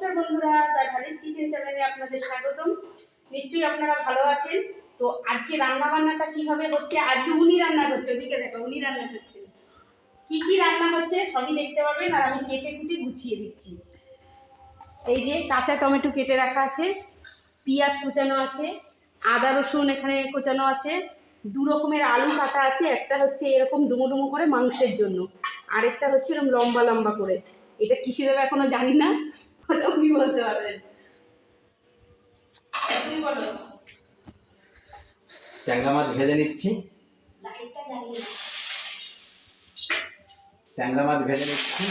নমস্কার বন্ধুরা the kitchen চ্যানেলে আপনাদের স্বাগতম। নিশ্চয়ই আপনারা ভালো আছেন। তো আজকে রান্না বান্নাটা কীভাবে হচ্ছে? আজকে উনি রান্না করছে, ওদিকে দেখো, উনি রান্না করছেন কি কি রান্না হচ্ছে সবই দেখতে পাবেন আর আমি কেটে কুটে গুছিয়ে দিচ্ছি। এই যে কাঁচা টমেটো কেটে রাখা আছে, পেঁয়াজ কুচানো আছে, আদা রসুন এখানে কোচানো আছে, দু রকমের আলু কাটা আছে, একটা হচ্ছে এরকম ডুমো ডুমো করে মাংসের জন্য, আরেকটা হচ্ছে এরকম লম্বা লম্বা করে। এটা কিসে দেবে এখনও জানি না। ওটা উনি বলতে পারবেন। তুমি বলো। ট্যাংরা মাছ ভেজে নিচ্ছি। ট্যাংরা মাছ ভেজে নিচ্ছি।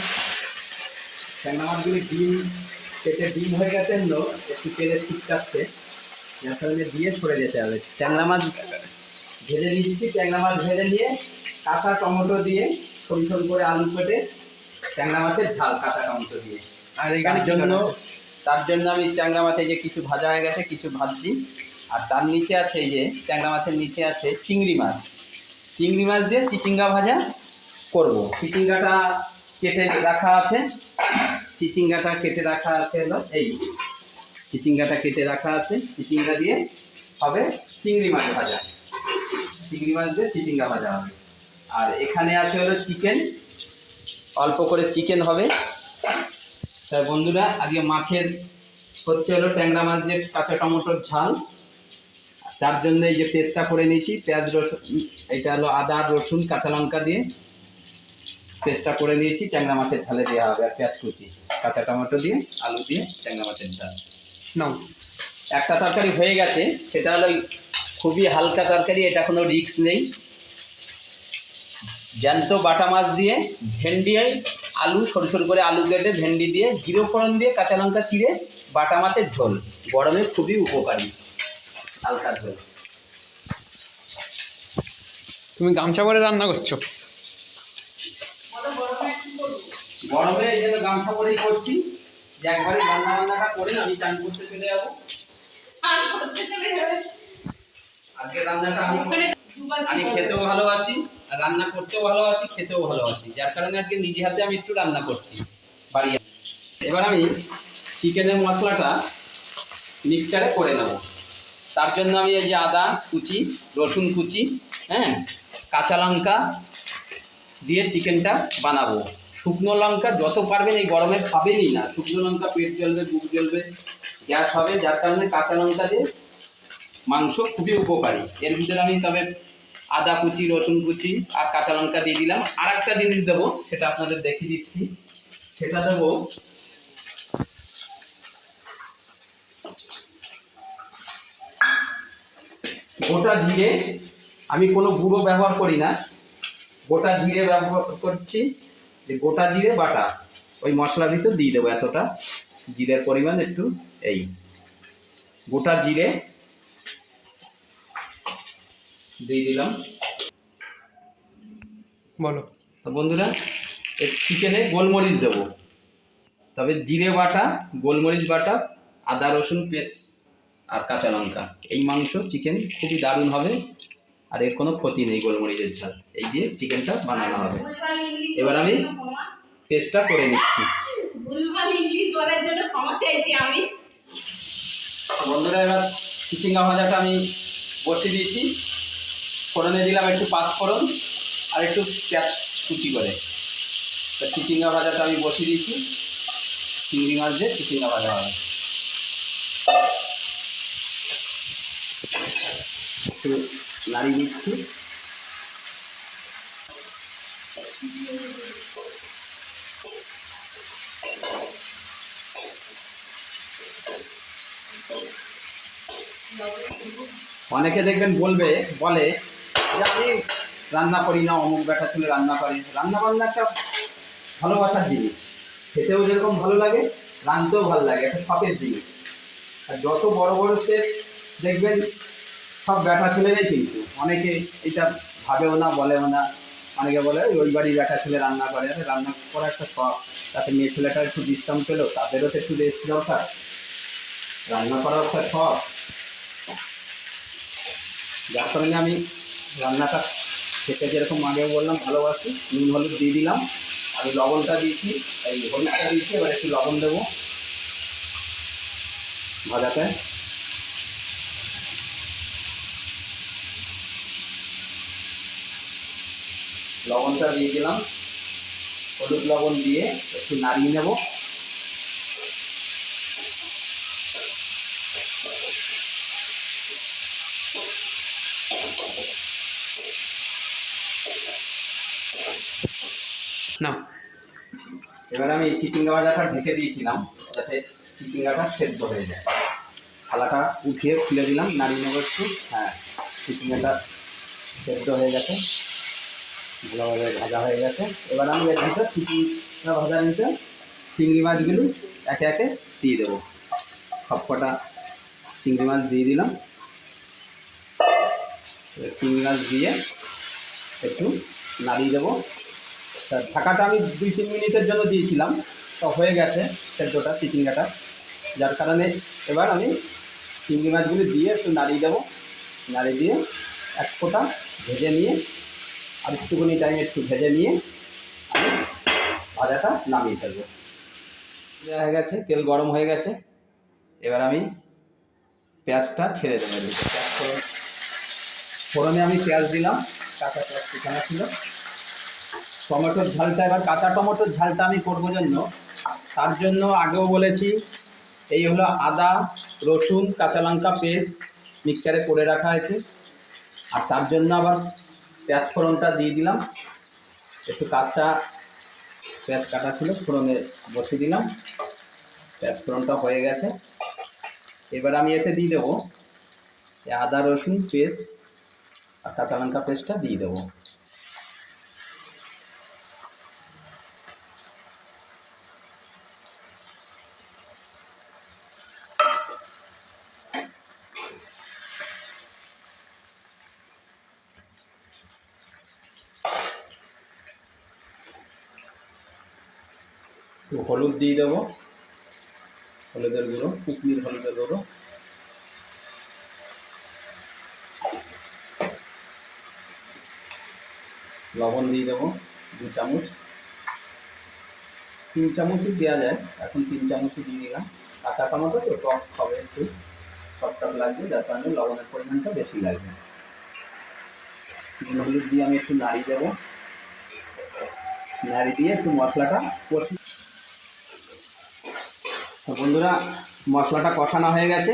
ট্যাংরা মাছগুলি ডিম কেটে ডিম হয়ে গেছে জন্য একটু তেলে ছিটকাচ্ছে। যার কারণে দিয়ে সরে যেতে হবে। ট্যাংরা মাছ ভেজে নিচ্ছি। ট্যাংরা মাছ ভেজে নিয়ে কাঁচা টমেটো দিয়ে সরু সরু করে আলু কেটে ট্যাংরা মাছের ঝাল কাঁচা টমেটো দিয়ে। আর এখানে জন্য তার জন্য আমি ট্যাংরা মাছে যে কিছু ভাজা হয়ে গেছে কিছু ভাজছি। আর তার নিচে আছে এই যে ট্যাংরা মাছের নিচে আছে চিংড়ি মাছ। চিংড়ি মাছ দিয়ে চিচিঙ্গা ভাজা করব। চিচিঙ্গাটা কেটে রাখা আছে। চিচিঙ্গাটা কেটে রাখা আছে হলো এই চিচিঙ্গাটা কেটে রাখা আছে। চিচিঙ্গা দিয়ে হবে চিংড়ি মাছ ভাজা। চিংড়ি মাছ দিয়ে চিচিঙ্গা ভাজা হবে। আর এখানে আছে হলো চিকেন। অল্প করে চিকেন হবে। তাই বন্ধুরা আজকে মাছের হচ্ছে হলো ট্যাংরা মাছ দিয়ে কাঁচা টমেটোর ঝাল। তার জন্য এই যে পেস্টটা করে নিয়েছি পেঁয়াজ রসুন এটা হলো আদা রসুন কাঁচা লঙ্কা দিয়ে পেস্টটা করে নিয়েছি ট্যাংরা মাছের ঝালে দেওয়া হবে আর পেঁয়াজ কুচি কাঁচা টমেটো দিয়ে আলু দিয়ে ট্যাংরা মাছের ঝাল। নাও। একটা তরকারি হয়ে গেছে সেটা হলো খুবই হালকা তরকারি এটা কোনো রিস্ক নেই। জ্যান্ত বাটা মাছ দিয়ে ভেন্ডি আলু সরু সরু করে আলু কেটে ভেন্ডি দিয়ে জিরো ফোড়ন দিয়ে কাঁচা লঙ্কা চিড়ে বাটা মাছের ঝোল। গরমে খুবই উপকারী হালকা ঝোল। তুমি গামছা পরে রান্না করছ? গরমে কি করব গরমে এই জন্য গামছা পরেই করছি যে একবারে রান্না বান্নাটা করে আমি চান করতে চলে যাব। আজকে রান্নাটা আমি আমি খেতেও ভালোবাসি, আর রান্না করতেও ভালোবাসি, খেতেও ভালোবাসি। যার কারণে আজকে নিজে হাতে আমি একটু রান্না করছি বাড়ি এবার আমি চিকেনের মশলাটা মিক্সচারে করে নেব। তার জন্য আমি এই যে আদা কুচি, রসুন কুচি হ্যাঁ কাঁচা লঙ্কা দিয়ে চিকেনটা বানাবো। শুকনো লঙ্কা যত পারবেন এই গরমে খাবেনই না। শুকনো লঙ্কা পেট জ্বলবে বুক জ্বলবে, গ্যাস হবে, যার কারণে কাঁচা লঙ্কা দিয়ে মাংস খুবই উপকারী। এর ভিতরে আমি তবে আদা কুচি, রসুন কুচি আর কাঁচা লঙ্কা দিয়ে দিলাম। আর একটা জিনিস দেবো, সেটা আপনাদের দেখিয়ে দিচ্ছি। সেটা দেবো গোটা জিরে, আমি কোনো গুঁড়ো ব্যবহার করি না। গোটা জিরে ব্যবহার করছি, যে গোটা জিরে বাটা, ওই মশলার ভিতর দিয়ে দেবো এতটা। জিরের পরিমাণ একটু এই। গোটা জিরে দিয়ে দিলাম। বলো। তো বন্ধুরা এই চিকেনে গোলমরিচ দেবো। তবে জিরে বাটা গোলমরিচ বাটা আদা রসুন পেস্ট আর কাঁচা লঙ্কা। এই মাংস চিকেন খুবই দারুণ হবে আর এর কোনো ক্ষতি নেই গোলমরিচের ঝাল। এই দিয়ে চিকেনটা বানানো হবে। এবার আমি পেস্টটা করে নিচ্ছি। ভুলভাল ইংলিশ বলার জন্য ক্ষমা চাইছি আমি। বন্ধুরা এবার চিচিঙ্গা ভাজাটা আমি বসিয়ে দিয়েছি। ফোড়নে দিলাম একটু পাঁচ ফোড়ন আর একটু পেঁয়াজ কুচি করে। চিচিঙ্গা ভাজাটা আমি বসিয়ে দিয়েছি। চিংড়ি মাছ দিয়ে চিচিঙ্গা ভাজা হবে। একটু নাড়িয়ে দিচ্ছি। অনেকে দেখবেন বলবে, বলে রান্না করি না, অমুক ব্যাটা ছেলে রান্না করে। রান্না বান্না একটা ভালোবাসার জিনিস। খেতেও যেরকম ভালো লাগে, রাঁধতেও ভালো লাগে, একটা শখের জিনিস। আর যত বড় বড় শেফ দেখবেন, সব ব্যাটা ছেলেরাই কিন্তু। অনেকে এটা ভাবেও না, বলেও না। অনেকে বলে, "ওই বাড়ির ব্যাটা ছেলে রান্না করে। আরে, রান্না করা একটা শখ। তাতে মেয়ে ছেলেটা একটু বিশ্রাম পেল, তাদেরও তো একটু রেস্ট দরকার। রান্না করার একটা শখ। যার কারণে আমি রান্নাটা খেতে যেরকম আগেও বললাম, ভালোবাসি। নুন, হলুদ দিয়ে দিলাম। আমি লবণটা দিয়েছি, এই হলুদটা দিয়েছি, এবার একটু লবণ দেবো ভাজাতে। লবণটা দিয়ে দিলাম। হলুদ লবণ দিয়ে একটু নাড়িয়ে নেব। এবার আমি চিচিঙ্গা ভাজাটা ঢেকে দিয়েছিলাম, যাতে চিচিঙ্গাটা সেদ্ধ হয়ে যায়। থালাটা উঠিয়ে খুলে দিলাম নাড়িয়ে নেব একটু হ্যাঁ চিচিঙ্গাটা সেদ্ধ হয়ে গেছে, ভালোভাবে ভাজা হয়ে গেছে। এবার আমি এর ভিতর চিচিঙ্গা ভাজার ভিতর চিংড়ি মাছগুলি একে একে দিয়ে দেবো। সব কটা চিংড়ি মাছ দিয়ে দিলাম। চিংড়ি মাছ দিয়ে একটু নাড়িয়ে দেবো। তা ঢাকাটা আমি দুই তিন মিনিটের জন্য দিয়েছিলাম। তো হয়ে গেছে সেদ্ধটা, চিচিঙ্গাটা। যার কারণে এবার আমি চিংড়ি মাছগুলি দিয়ে একটু নাড়িয়ে দেবো। নাড়িয়ে দিয়ে এক ফোঁটা ভেজে নিয়ে আর একটুখানি টাইম একটু ভেজে নিয়ে আমি ভাজাটা নামিয়ে ফেলব। হয়ে গেছে, তেল গরম হয়ে গেছে। এবার আমি পেঁয়াজটা ছেড়ে দেবো। পেঁয়াজ ফোড়ন আমি পেঁয়াজ দিলাম, কাঁচা পেঁয়াজ শুকানো ছিল। টমেটোর ঝালটা, এবার কাঁচা টমেটোর ঝালটা আমি করব জন্য। তার জন্য আগেও বলেছি, এই হলো আদা, রসুন, কাঁচা লঙ্কা পেস্ট মিক্সারে করে রাখা আছে আর তার জন্য আবার পেঁয়াজ ফোড়নটা দিয়ে দিলাম। একটু কাঁচা পেঁয়াজ কাটা ছিল, ফোড়নে বসিয়ে দিলাম। পেঁয়াজ ফোড়নটা হয়ে গেছে। এবার আমি এতে দিয়ে দেবো আদা, রসুন, পেস্ট আর কাঁচা লঙ্কা পেস্টটা দিয়ে দেবো। একটু হলুদ দিয়ে দেবো। হলুদের গুঁড়ো কুকনির হলুদের গুঁড়ো লবণ দিয়ে দেবো দু চামচ। তিন চামচই দেওয়া যায়, এখন তিন চামচই দিয়ে দিলাম। কাঁচা টমেটো তো টক হবে একটু টক টক লাগবে, যার কারণে লবণের পরিমাণটা বেশি লাগবে। নুন হলুদ দিয়ে আমি একটু নাড়িয়ে দেবো। নাড়ি দিয়ে একটু মশলাটা কষি তো বন্ধুরা, মশলাটা কষানো হয়ে গেছে।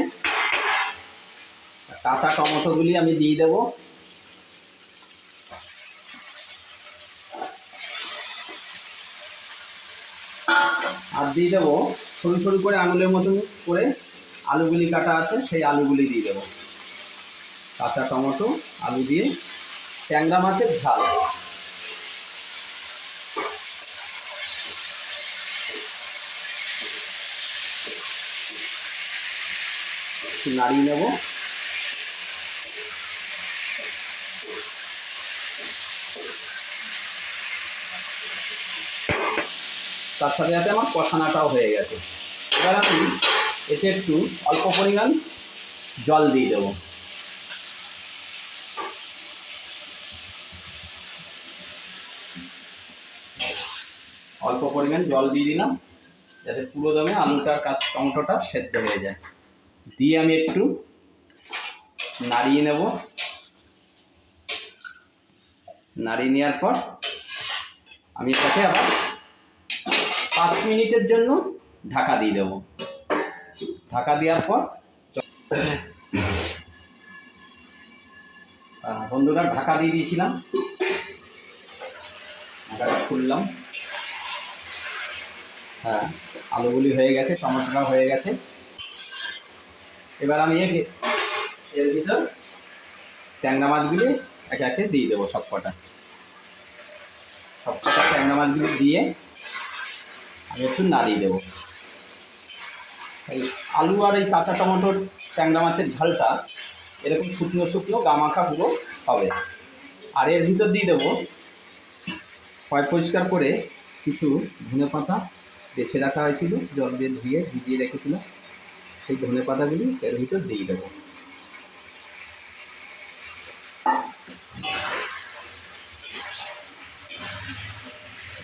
কাঁচা টমেটোগুলি আমি দিয়ে দেবো। আর দিয়ে দেবো সরু সরু করে আঙুলের মতন করে আলুগুলি কাটা আছে, সেই আলুগুলি দিয়ে দেবো। কাঁচা টমেটো, আলু দিয়ে। ট্যাংরা মাছের ঝাল। একটু নাড়িয়ে নেব। তার সাথে সাথে আমার কষানাটাও হয়ে গেছে। এবার আমি এতে একটু অল্প পরিমাণ জল দিয়ে দেবো। অল্প পরিমাণ জল দিয়ে দিলাম, যাতে পুরো দমে আলুটার কাজ টমেটোটা সেদ্ধ হয়ে যায়। দিয়ে আমি একটু নাড়িয়ে নেব। নাড়িয়ে নেওয়ার পর আমি এটাকে আবার পাঁচ মিনিটের জন্য ঢাকা দিয়ে দেবো। ঢাকা দেওয়ার পর বন্ধুরা, ঢাকা দিয়ে দিয়েছিলাম। খুললাম। হ্যাঁ আলুগুলি হয়ে গেছে টমেটোটা হয়ে গেছে। এবার আমি এর এর ভিতর ট্যাংরা মাছগুলি একে একে দিয়ে দেবো সব কটা। সব কটা ট্যাংরা মাছগুলি দিয়ে আমি একটু নাড়িয়ে দেবো। আলু আর এই কাঁচা টমেটোর ট্যাংরা মাছের ঝালটা এরকম শুকনো শুকনো গামাখা পুরো হবে। আর এর ভিতর দিয়ে দেবো পয় পরিষ্কার করে কিছু ধনে পাতা বেছে রাখা হয়েছিল, জল দিয়ে ধুয়ে ভিজিয়ে রেখেছিলাম সেই ধনে পাতাগুলি এর ভিতর দিয়ে দেবো।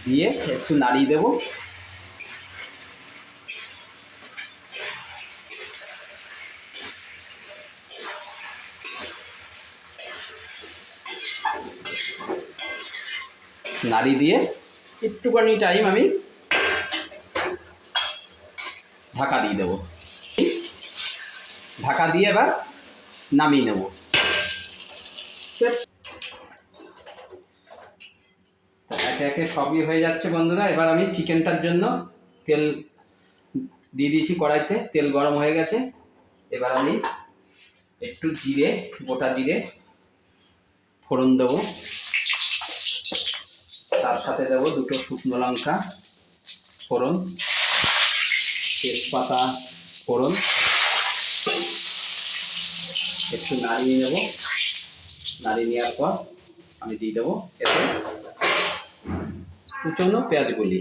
দিয়ে একটু নাড়িয়ে দেব। নাড়ি দিয়ে একটুখানি টাইম আমি ঢাকা দিয়ে দেবো। ঢাকা দিয়ে এবার নামিয়ে নেব। একে একে সবই হয়ে যাচ্ছে বন্ধুরা। এবার আমি চিকেনটার জন্য তেল দিয়ে দিয়েছি কড়াইতে। তেল গরম হয়ে গেছে। এবার আমি একটু জিরে গোটা জিরে ফোড়ন দেবো। তার সাথে দেবো দুটো শুকনো লঙ্কা ফোড়ন তেজপাতা ফোড়ন। একটু নাড়িয়ে নেব। নাড়িয়ে নেওয়ার পর আমি দিয়ে দেবো এতে কুচনো পেঁয়াজগুলি।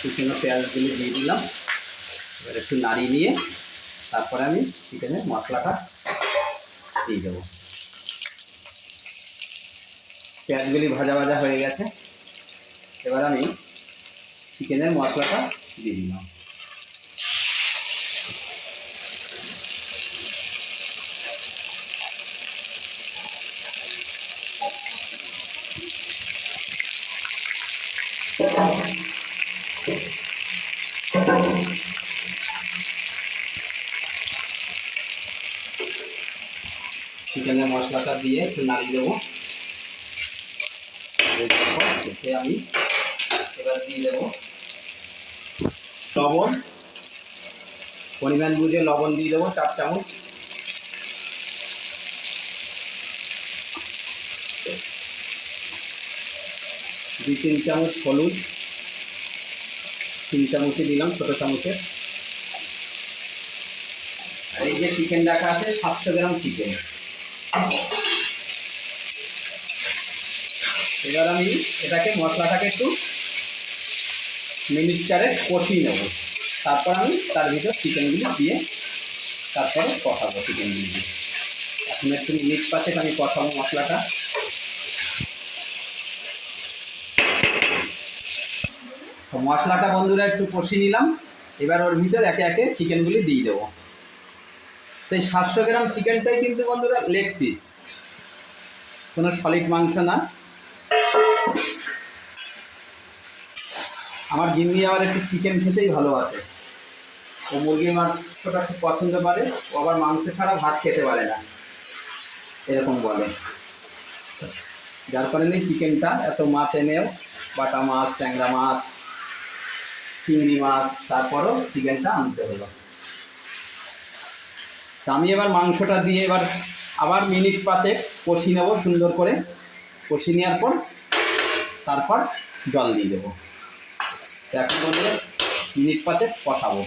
কুচনো পেঁয়াজগুলি দিয়ে দিলাম। এবার একটু নাড়িয়ে নিয়ে তারপরে আমি চিকেনের মশলাটা দিয়ে দেবো। পেঁয়াজগুলি ভাজা ভাজা হয়ে গেছে। এবার আমি চিকেনের মশলাটা দিয়ে দিলাম। চিকেনের মশলাটা দিয়ে একটু নাড়িয়ে দেবো। এতে আমি এবার দিয়ে দেবো। লবণ। পরিমাণ বুঝে লবণ দিয়ে দেবো, চার চামচ। দুই, তিন চামচ হলুদ। তিন চামচই দিলাম ছোটো চামচের আর এই যে চিকেন রাখা আছে, সাতশো গ্রাম চিকেন এবার আমি এটাকে মশলাটাকে একটু মিনিট কষিয়ে নেব। তারপর আমি তার ভিতর চিকেনগুলি দিয়ে তারপরে কষাবো চিকেনগুলি দিয়ে। এখন একটু মিনিট পাঁচেক আমি কষাবো মশলাটা। তো মশলাটা বন্ধুরা একটু কষিয়ে নিলাম। এবার ওর ভিতর একে একে চিকেনগুলি দিয়ে দেবো। তো এই সাতশো গ্রাম চিকেনটাই কিন্তু বন্ধুরা লেগ পিস। কোনো সলিড মাংস না। আমার গিন্নি আবার একটু চিকেন খেতেই ভালোবাসে। ও মুরগির মাংসটা খুব পছন্দ করে, ও আবার মাংস ছাড়া ভাত খেতে পারে না। এরকম বলে। যার কারণে চিকেনটা এত মাছ এনেও বাটা মাছ, ট্যাংরা মাছ, চিংড়ি মাছ, তারপরও চিকেনটা আনতে হলো। আমি এবার মাংসটা দিয়ে এবার আবার মিনিট পাতে কষিয়ে নেব সুন্দর করে। কষিয়ে নেওয়ার পর তারপর জল দিয়ে দেবো। এখন বলতে মিনিট পাতে কষাবো।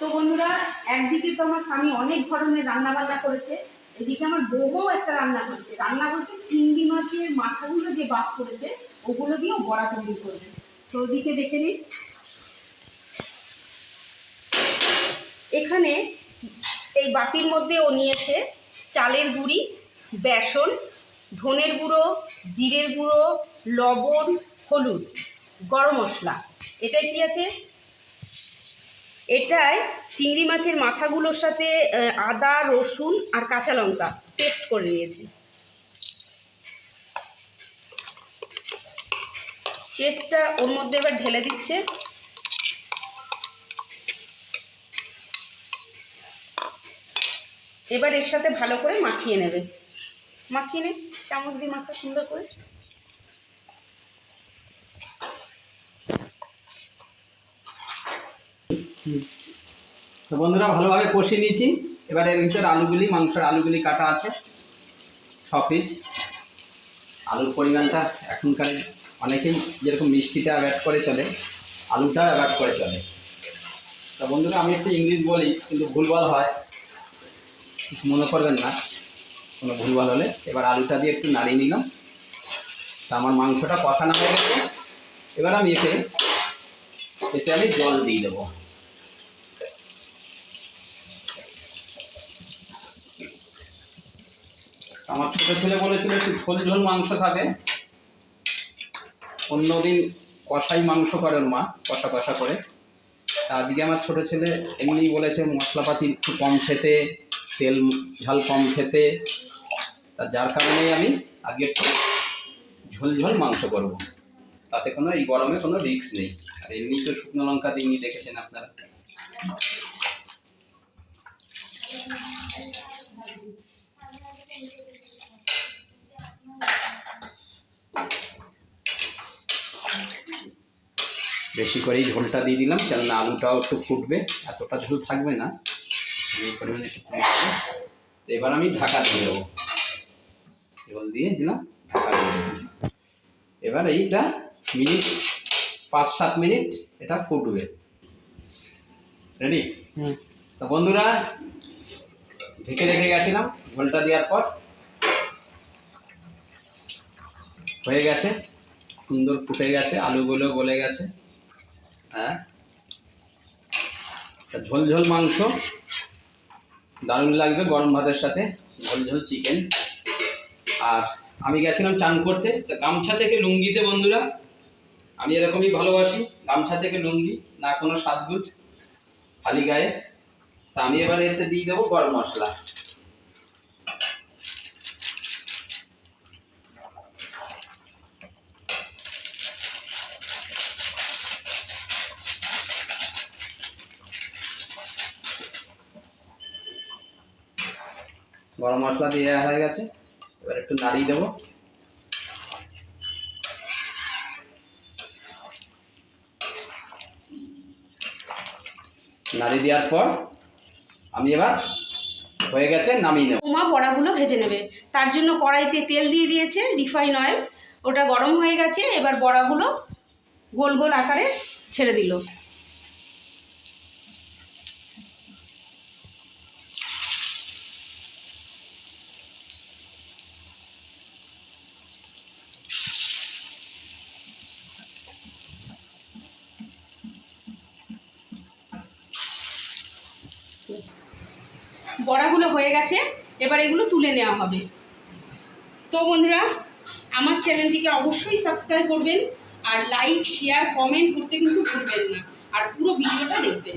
তো বন্ধুরা, একদিকে তো আমার স্বামী অনেক ধরনের রান্না বান্না করেছে, এদিকে আমার বউও একটা রান্না করছে। রান্না বলতে চিংড়ি মাছের মাথাগুলো যে বাদ করেছে ওগুলো দিয়েও বড়া তৈরি করবে। তো ওদিকে দেখে নিন এখানে এই বাটির মধ্যে ও নিয়েছে চালের গুঁড়ি, বেসন ধনের গুঁড়ো, জিরের গুঁড়ো, লবণ, হলুদ, গরম মশলা। এটাই কি আছে? এটাই চিংড়ি মাছের মাথাগুলোর সাথে আদা, রসুন আর কাঁচা লঙ্কা পেস্ট করে নিয়েছি। পেস্টটা ওর মধ্যে এবার ঢেলে দিচ্ছে। এবার এর সাথে ভালো করে মাখিয়ে নেবে। মাখিয়ে নে, চামচ দিয়ে মাখা, সুন্দর করে। তো বন্ধুরা, ভালোভাবে কষিয়ে নিয়েছি। এবার এর ভিতর আলুগুলি, মাংসের আলুগুলি কাটা আছে, ছ পিস আলুর পরিমাণটা এখনকার অনেকেই যেরকম মিষ্টিটা অ্যাড করে চলে আলুটা অ্যাড করে চলে। তা বন্ধুরা, আমি একটু ইংলিশ বলি, কিন্তু ভুলভাল হয়। মনে করবেন না। কোনো ভুলভাল হলে এবার আলুটা দিয়ে একটু নাড়িয়ে নিলাম। তা আমার মাংসটা কষানো হয়ে গেছে। এবার আমি এতে এতে আমি জল দিয়ে দেবো। আমার ছোট ছেলে বলেছিল, একটু ঝোল ঝোল মাংস খাবে। অন্যদিন কষাই মাংস করেন মা, কষা কষা করে। আজকে আমার ছোটো ছেলে এমনি বলেছে, মশলাপাতি একটু কম খেতে। তেল ঝাল কম খেতে, তা যার কারণে আমি আগে একটু ঝোল ঝোল মাংস করব। তাতে কোনো এই গরমে কোনো রিস্ক নেই। আর এমনি তো শুকনো লঙ্কা দিয়ে দেখেছেন আপনারা। বেশি করেই ঝোলটা দিয়ে দিলাম, কেননা আলুটাও একটু ফুটবে, এতটা ঝোল থাকবে না। এই পরিমাণে একটু ফুটবে এবার আমি ঢাকা দিয়ে দেবো। ঝোল দিয়ে দিলাম ঢাকা দিয়ে দেবো এবার এইটা মিনিট পাঁচ সাত মিনিট এটা ফুটবে। রেডি তো বন্ধুরা ঢেকে রেখে গেছিলাম ঝোলটা দেওয়ার পর। হয়ে গেছে। সুন্দর ফুটে গেছে আলুগুলো গলে গেছে। হ্যাঁ? ঝোল ঝোল মাংস। দারুণ লাগবে গরম ভাতের সাথে, ঝোল চিকেন আর আমি গেছিলাম চান করতে গামছা থেকে লুঙ্গিতে বন্ধুরা, আমি এরকমই ভালোবাসি, গামছা থেকে লুঙ্গি, না কোনো সাজগুজ, খালি গায়ে। তা আমি এবারে এতে দিয়ে দেবো গরম মশলা। গরম মশলা দিয়ে হয়ে গেছে। এবার একটু নাড়িয়ে দেবো। নাড়িয়ে দেওয়ার পর আমি এবার হয়ে গেছে নামিয়ে নেব। উমা বড়াগুলো ভেজে নেবে। তার জন্য কড়াইতে তেল দিয়ে দিয়েছে রিফাইন অয়েল। ওটা গরম হয়ে গেছে, এবার বড়াগুলো গোল গোল আকারে ছেড়ে দিল বড়াগুলো হয়ে গেছে এবার এগুলো তুলে নেওয়া হবে। তো বন্ধুরা, আমার চ্যানেলটিকে অবশ্যই সাবস্ক্রাইব করবেন আর লাইক, শেয়ার, কমেন্ট করতে কিন্তু ভুলবেন না। আর পুরো ভিডিওটা দেখবেন।